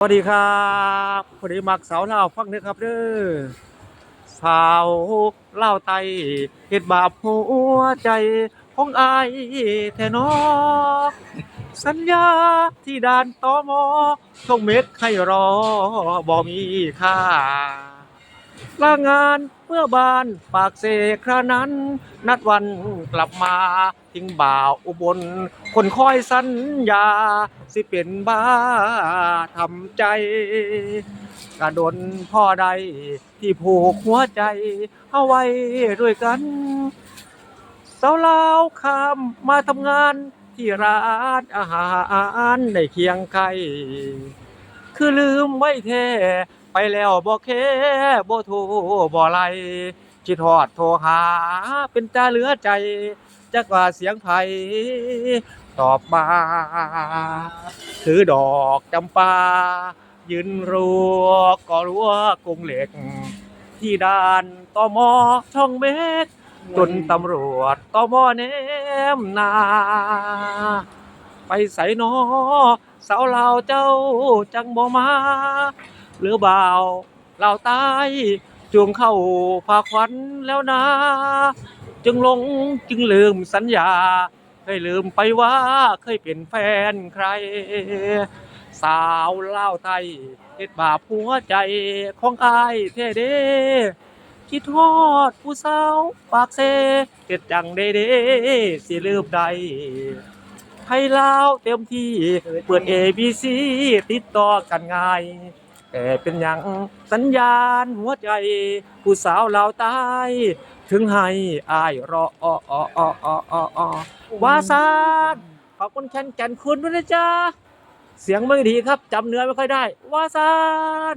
สวัสดีครับพอดีมักสาวเล่าฟังเด้อครับเด้อสาวเล่าไตเหตุบาปหัวใจของอายแท้นอสัญญาที่ด่านตอมท่องเม็ดให้รอบ่มีค่า ลางานเมื่อบานปากเสกครานั้น นัดวันกลับมาทิ้งบ่าวอุบล คนคอยสัญญา สิเป็นบ้าทำใจ กระดนพ่อใดที่ผูกหัวใจ เอาไว้ด้วยกันสาวลาวข้ามมาทำงานที่ร้านอาหารในเคียงไกล คือลืมไว้แท้ไปแล้วบ่แค่บ่โทรบ่ไลคิดฮอดโทรหา เป็นตาเหลือใจจักว่าเสียงไผตอบมาถือดอกจำปา ยืนรัวก็รัวกงเหล็ก ที่ด่านตอมอช่องเม็กจนตำรวจตอมอแนมนา ไปใส่นอสาวลาวเจ้าจังบ่มา หรือบ่าวลาวใต้จูงเข้าพาควันแล้วนะ จึงลงจึงลืมสัญญา เคยลืมไปว่าเคยเป็นแฟนใคร สาวลาวไทยเฮ็ดบาปหัวใจของอายแท้เด้คิดฮอดผู้สาวปากเซเฮ็ดจังได้เด้สิลืมได้ ไทยลาวเต็มที่ เปิด ABC ติดต่อกันง่าย แต่เป็นหยังสัญญาณหัวใจ ผู้สาวลาวใต้ ถึงให้อายรอออออออออวาซานขอบคุณแคนแก่นคุณด้วยนะจ๊ะ เสียงไม่ดีครับจำเนื้อไม่ค่อยได้ ว่าซาน